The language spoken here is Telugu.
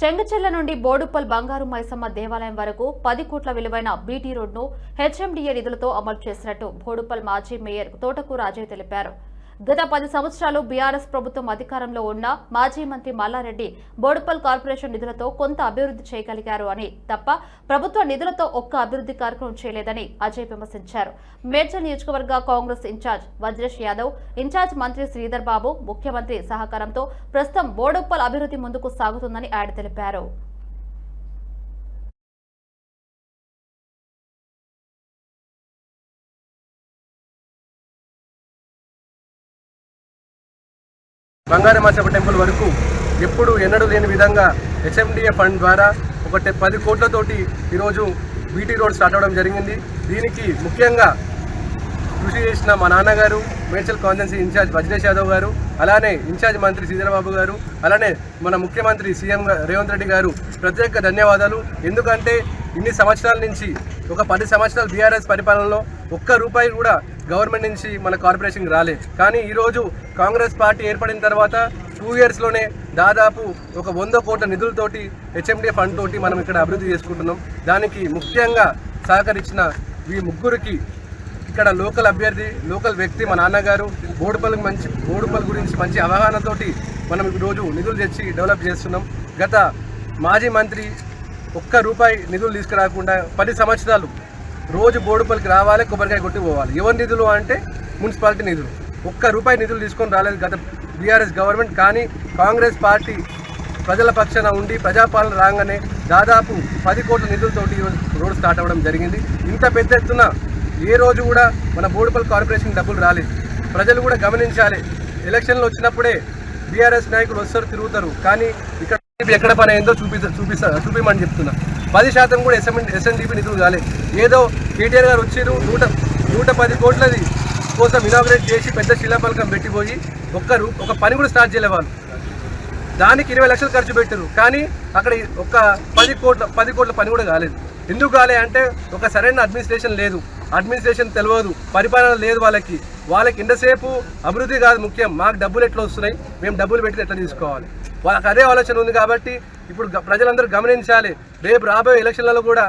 చెంగచెల్ల నుండి బోడుప్పల్ బంగారు మైసమ్మ దేవాలయం వరకు పది కోట్ల విలువైన బీటీ రోడ్ను హెచ్ఎండిఏ నిధులతో అమలు చేసినట్టు బోడుప్పల్ మాజీ మేయర్ తోటకూర అజయ్ తెలిపారు. గత పది సంవత్సరాలు బీఆర్ఎస్ ప్రభుత్వం అధికారంలో ఉన్న మాజీ మంత్రి మల్లారెడ్డి బోడుపల్ కార్పొరేషన్ నిధులతో కొంత అభివృద్ధి చేయగలిగారు అని తప్ప ప్రభుత్వ నిధులతో ఒక్క అభివృద్ధి కార్యక్రమం చేయలేదని అజయ్ విమర్శించారు. మేడ్చల్ నియోజకవర్గ కాంగ్రెస్ ఇన్ఛార్జ్ వజ్రేష్ యాదవ్ ఇన్ఛార్జ్ మంత్రి శ్రీధర్ బాబు ముఖ్యమంత్రి సహకారంతో ప్రస్తుతం బోడుప్పల్ అభివృద్ధి ముందుకు సాగుతుందని ఆయన తెలిపారు. బంగారు టెంపుల్ వరకు ఎప్పుడు ఎన్నడూ లేని విధంగా హెచ్ఎండిఏ ఫండ్ ద్వారా ఒక పది కోట్లతోటి ఈరోజు బీటీ రోడ్ స్టార్ట్ అవ్వడం జరిగింది. దీనికి ముఖ్యంగా కృషి చేసిన మా నాన్నగారు మేడ్చల్ కాన్సెన్సీ ఇన్ఛార్జ్ వజ్రేష్ యాదవ్ గారు అలానే ఇన్ఛార్జ్ మంత్రి శ్రీధరబాబు గారు అలానే మన ముఖ్యమంత్రి సీఎం రేవంత్ రెడ్డి గారు ప్రత్యేక ధన్యవాదాలు. ఎందుకంటే ఇన్ని సంవత్సరాల నుంచి ఒక పది సంవత్సరాల బీఆర్ఎస్ పరిపాలనలో ఒక్క రూపాయి కూడా గవర్నమెంట్ నుంచి మన కార్పొరేషన్కి రాలే. కానీ ఈరోజు కాంగ్రెస్ పార్టీ ఏర్పడిన తర్వాత టూ ఇయర్స్లోనే దాదాపు ఒక వంద కోట్ల నిధులతోటి హెచ్ఎండి ఫండ్ తోటి మనం ఇక్కడ అభివృద్ధి చేసుకుంటున్నాం. దానికి ముఖ్యంగా సహకరించిన ఈ ముగ్గురికి ఇక్కడ లోకల్ అభ్యర్థి లోకల్ వ్యక్తి మా నాన్నగారు బోడుపల్లి మంచి బోడుపల్లి గురించి మంచి అవగాహనతోటి మనం ఈరోజు రోజు నిధులు తెచ్చి డెవలప్ చేస్తున్నాం. గత మాజీ మంత్రి ఒక్క రూపాయి నిధులు తీసుకురాకుండా పది సంవత్సరాలు రోజు బోడుపల్లికి రావాలి కొబ్బరికాయ కొట్టి పోవాలి. ఎవరి నిధులు అంటే మున్సిపాలిటీ నిధులు. ఒక్క రూపాయి నిధులు తీసుకొని రాలేదు గత బీఆర్ఎస్ గవర్నమెంట్ కానీ కాంగ్రెస్ పార్టీ ప్రజల పక్షాన ఉండి ప్రజాపాలన రాగానే దాదాపు పది కోట్ల నిధులతోటి రోడ్డు రోడ్ స్టార్ట్ అవ్వడం జరిగింది. ఇంత పెద్ద ఎత్తున ఏ రోజు కూడా మన బోడుపల్లి కార్పొరేషన్ డబ్బులు రాలేదు. ప్రజలు కూడా గమనించాలి. ఎలక్షన్లు వచ్చినప్పుడే బీఆర్ఎస్ నాయకులు వస్తారు తిరుగుతారు. కానీ ఇక్కడ ఎక్కడ పని అయిందో చూపిస్తా చూపిస్తా చూపించమని చెప్తున్నా. పది శాతం కూడా ఎస్ఎం ఎస్ఎన్డిపి నిధులు కాలేదు ఏదో కేటీఆర్ గారు వచ్చారు నూట నూట పది కోట్లది కోసం ఇనాగ్రేట్ చేసి పెద్ద శిలాపలకం పెట్టిపోయి ఒక్క ఒక పని కూడా స్టార్ట్ చేయలే వాళ్ళు. దానికి ఇరవై లక్షలు ఖర్చు పెట్టారు కానీ అక్కడ ఒక పది కోట్ల పది కోట్ల పని కూడా కాలేదు. ఎందుకు కాలే అంటే ఒక సరైన అడ్మినిస్ట్రేషన్ లేదు. అడ్మినిస్ట్రేషన్ తెలియదు. పరిపాలన లేదు వాళ్ళకి. వాళ్ళకి ఇంతసేపు అభివృద్ధి కాదు ముఖ్యం. మాకు డబ్బులు ఎట్లా వస్తున్నాయి? మేము డబ్బులు పెట్టి ఎట్లా తీసుకోవాలి? వాళ్ళకి అదే ఆలోచన ఉంది కాబట్టి ఇప్పుడు ప్రజలందరూ గమనించాలి. రేపు రాబోయే ఎలక్షన్లలో కూడా